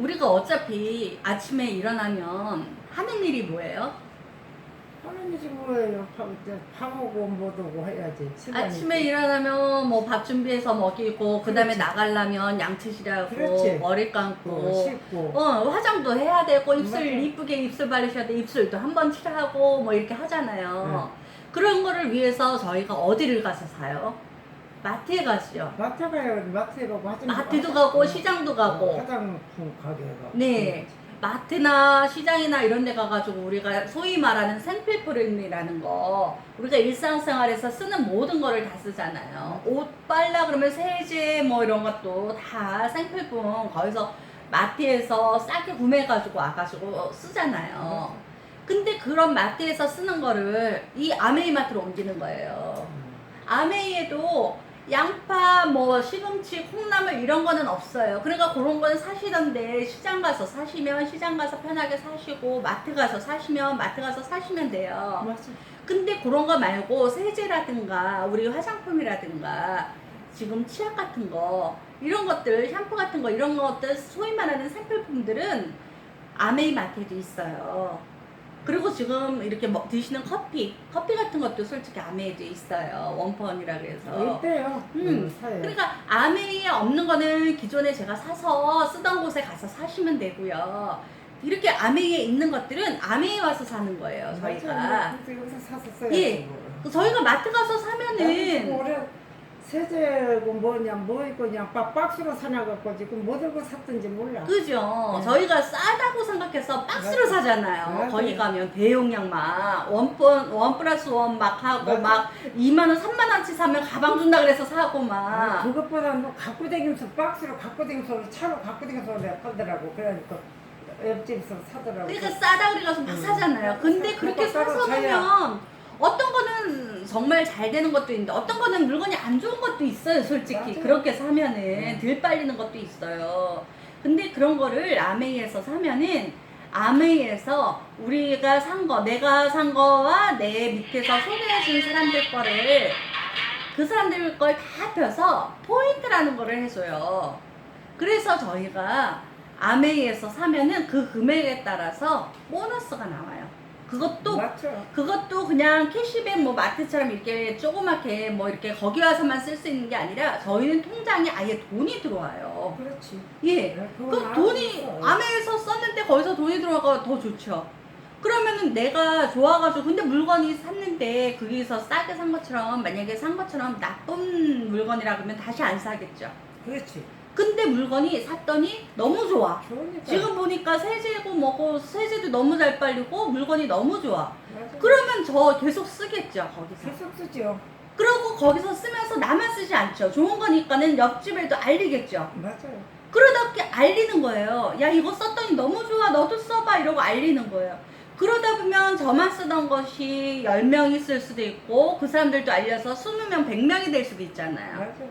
우리가 어차피 아침에 일어나면 하는 일이 뭐예요? 하는 일이 뭐예요? 밥, 이제 밥 오고 못 오고 해야지. 시간이 아침에. 일어나면 뭐 밥 준비해서 먹이고 그 다음에 그렇지. 나가려면 양치질하고. 머리 어, 감고 씻고. 어 화장도 해야 되고 입술 맞아. 이쁘게 입술 바르셔야 돼 입술도 한 번 칠하고 뭐 이렇게 하잖아요. 그런 거를 위해서 저희가 어디를 가서 사요? 마트에 가시죠. 마트 가요. 마트에 가고 화장. 마트도 가고 시장도 가고. 화장품 가게 가고. 네. 마트나 시장이나 이런 데 가가지고 우리가 소위 말하는 생필품이라는 거 우리가 일상생활에서 쓰는 모든 거를 다 쓰잖아요. 옷 빨라 그러면 세제 뭐 이런 것도 다 생필품 거기서 마트에서 싸게 구매해가지고 와가지고 쓰잖아요. 근데 그런 마트에서 쓰는 거를 이 아메이 마트로 옮기는 거예요. 음. 아메이에도 양파, 뭐 시금치, 콩나물 이런 거는 없어요. 그러니까 그런 거는 사시던데 시장 가서 사시면 시장 가서 편하게 사시고 마트 가서 사시면 마트 가서 사시면 돼요. 맞아. 근데 그런 거 말고 세제라든가 우리 화장품이라든가 지금 치약 같은 거 이런 것들 샴푸 같은 거 이런 것들 소위 말하는 생필품들은 아메이 마트에도 있어요. 그리고 지금 이렇게 먹, 드시는 커피 커피 같은 것도 솔직히 아메이도 있어요. 원펀이라 그래서. 이때요. 음, 사요. 그러니까 아메이에 없는 거는 기존에 제가 사서 쓰던 곳에 가서 사시면 되고요. 이렇게 아메이에 있는 것들은 아메이 와서 사는 거예요. 저희가. 맞아. 그래서 여기서 사서 써야지. 예. 뭐. 저희가 마트 가서 사면은 세제고 뭐냐 뭐 있고 그냥 박- 박스로 사냐 갖고 지금 뭐 들고 샀던지 몰라. 그죠. 네. 저희가 싸다고 생각해서 박스로 맞아. 사잖아요. 맞아요. 거기 가면 대용량 막 원번 원 플러스 원 막 하고 맞아. 막 2만 원, 3만 원치 사면 가방 준다 그래서 사고 아, 막. 그것보다 뭐 갖고 다니면서 박스로 갖고 다니면서 차로 갖고 다니면서 내가 팔더라고. 그러니까 옆집에서 사더라고. 그러니까 싸다 그래가지고 막 음. 사잖아요. 근데 그거 그렇게 따로 사서 사야. 보면 어떤 거는 정말 잘 되는 것도 있는데 어떤 거는 물건이 안 좋은 것도 있어요. 솔직히 맞아요. 그렇게 사면은 음. 들 빨리는 것도 있어요. 근데 그런 거를 아메이에서 사면은 아메이에서 우리가 산 거, 내가 산 거와 내 밑에서 소개해준 사람들 거를 그 사람들 걸 다 합해서 포인트라는 거를 해줘요. 그래서 저희가 아메이에서 사면은 그 금액에 따라서 보너스가 나와요. 그것도 맞죠. 그것도 그냥 캐시백 뭐 마트처럼 이렇게 조그맣게 뭐 이렇게 거기 와서만 쓸 수 있는 게 아니라 저희는 통장에 아예 돈이 들어와요. 그렇지. 예. 그건 그 알고 돈이 있어. 아메에서 썼는데 거기서 돈이 들어가가 더 좋죠. 그러면은 내가 좋아가지고 근데 물건이 샀는데 거기서 싸게 산 것처럼 만약에 산 것처럼 나쁜 물건이라 그러면 다시 안 사겠죠. 그렇지. 근데 물건이 샀더니 너무 좋아. 좋으니까. 지금 보니까 세제고 뭐고 세제도 너무 잘 빨리고 물건이 너무 좋아. 맞아. 그러면 저 계속 쓰겠죠 거기서. 계속 쓰죠. 그러고 거기서 쓰면서 나만 쓰지 않죠. 좋은 거니까는 옆집에도 알리겠죠. 맞아요. 그러다 이렇게 알리는 거예요. 야 이거 썼더니 너무 좋아 너도 써봐 이러고 알리는 거예요. 그러다 보면 저만 쓰던 것이 10명이 쓸 수도 있고 그 사람들도 알려서 20명, 100명이 될 수도 있잖아요. 맞아.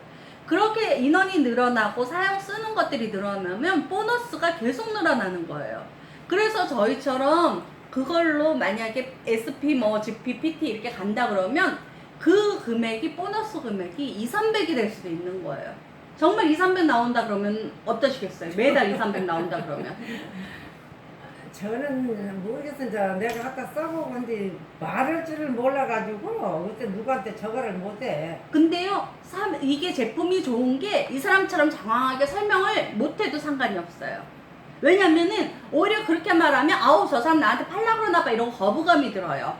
그렇게 인원이 늘어나고 사용 쓰는 것들이 늘어나면 보너스가 계속 늘어나는 거예요. 그래서 저희처럼 그걸로 만약에 SP 뭐 GP, PT 이렇게 간다 그러면 그 금액이 보너스 금액이 2, 300이 될 수도 있는 거예요. 정말 2, 300 나온다 그러면 어떠시겠어요? 매달 2, 300 나온다 그러면. 저는 모르겠어. 이제 내가 갖다 써보고 근데 말할 줄을 몰라가지고 그때 누구한테 저거를 못해. 근데요, 사- 이게 제품이 좋은 게 이 사람처럼 장황하게 설명을 못해도 상관이 없어요. 왜냐면은 오히려 그렇게 말하면 아우 저 사람 나한테 팔라 그러나 봐 이런 거부감이 들어요.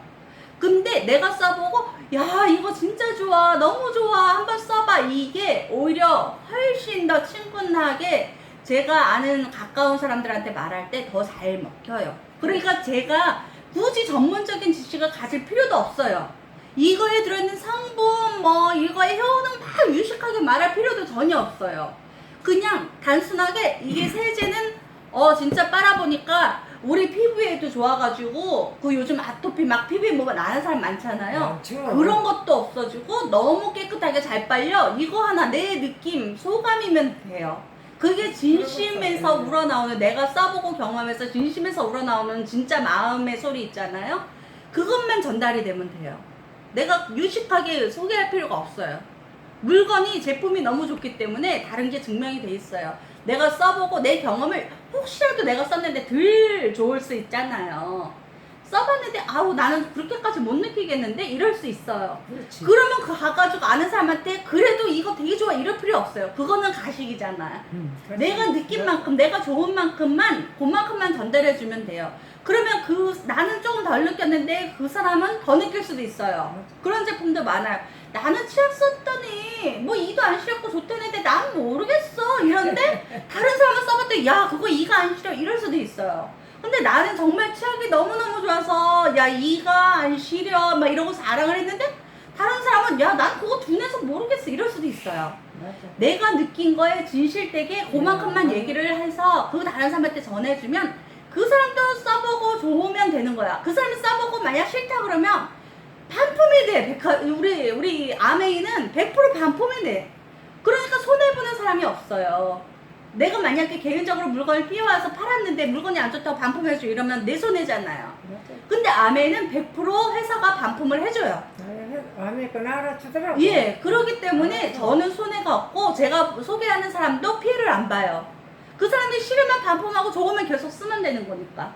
근데 내가 써보고 야 이거 진짜 좋아 너무 좋아 한번 써봐 이게 오히려 훨씬 더 친근하게 제가 아는 가까운 사람들한테 말할 때 더 잘 먹혀요. 그러니까 제가 굳이 전문적인 지식을 가질 필요도 없어요. 이거에 들어있는 성분 뭐 이거의 효능 막 유식하게 말할 필요도 전혀 없어요. 그냥 단순하게 이게 세제는 어 진짜 빨아보니까 우리 피부에도 좋아가지고 그 요즘 아토피 막 피부에 뭐가 나는 사람 많잖아요. 많죠. 그런 것도 없어지고 너무 깨끗하게 잘 빨려 이거 하나 내 느낌 소감이면 돼요. 그게 진심에서. 우러나오는 내가 써보고 경험해서 진심에서 우러나오는 진짜 마음의 소리 있잖아요. 그것만 전달이 되면 돼요. 내가 유식하게 소개할 필요가 없어요. 물건이 제품이 너무 좋기 때문에 다른 게 증명이 돼 있어요. 내가 써보고 내 경험을 혹시라도 내가 썼는데 덜 좋을 수 있잖아요. 써봤는데 아우 나는 그렇게까지 못 느끼겠는데 이럴 수 있어요. 그렇지. 그러면 그 가가지고 아는 사람한테 그래도 이거 되게 좋아 이럴 필요 없어요. 그거는 가식이잖아요. 음, 그렇지. 내가 느낀 만큼 내가 좋은 만큼만 그만큼만 전달해 주면 돼요. 그러면 그 나는 조금 덜 느꼈는데 그 사람은 더 느낄 수도 있어요. 그런 제품도 많아요. 나는 치약 썼더니 뭐 이도 안 시렸고 좋다는데 난 모르겠어 이런데 다른 사람은 써봤더니 야 그거 이가 안 시려 이럴 수도 있어요. 근데 나는 정말 치약이 너무너무 좋아서 야 이가 안 시려 막 이러고 자랑을 했는데 다른 사람은 야 난 그거 둔해서 모르겠어 이럴 수도 있어요. 맞아. 내가 느낀 거에 진실되게 그만큼만 음. 얘기를 해서 그 다른 사람한테 전해주면 그 사람도 써보고 좋으면 되는 거야. 그 사람이 써보고 만약 싫다 그러면 반품이 돼. 백화, 우리 우리 아메이는 100% 반품이 돼. 그러니까 손해 보는 사람이 없어요. 내가 만약에 개인적으로 물건을 띄워와서 팔았는데 물건이 안 좋다고 반품해줘 이러면 내 손해잖아요. 맞아. 근데 아메이는 100% 회사가 반품을 해줘요. 아메 건 알아주더라고. 예, 그러기 때문에. 저는 손해가 없고 제가 소개하는 사람도 피해를 안 봐요. 그 사람이 싫으면 반품하고 좋으면 계속 쓰면 되는 거니까.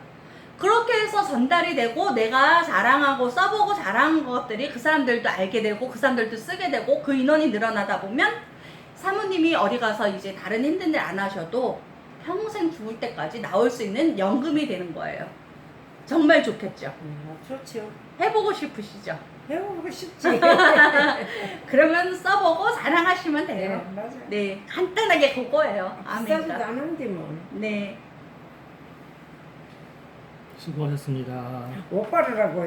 그렇게 해서 전달이 되고 내가 자랑하고 써보고 자랑한 것들이 그 사람들도 알게 되고 그 사람들도 쓰게 되고 그 인원이 늘어나다 보면 사모님이 어디 가서 이제 다른 힘든 일 안 하셔도 평생 죽을 때까지 나올 수 있는 연금이 되는 거예요. 정말 좋겠죠. 음, 좋죠. 해보고 싶으시죠? 배워보고 싶지. 그러면 써보고 자랑하시면 네, 돼요. 맞아. 네, 간단하게 그거예요. 비싸지도. 않은데 뭐. 네. 수고하셨습니다. 오빠라고 해.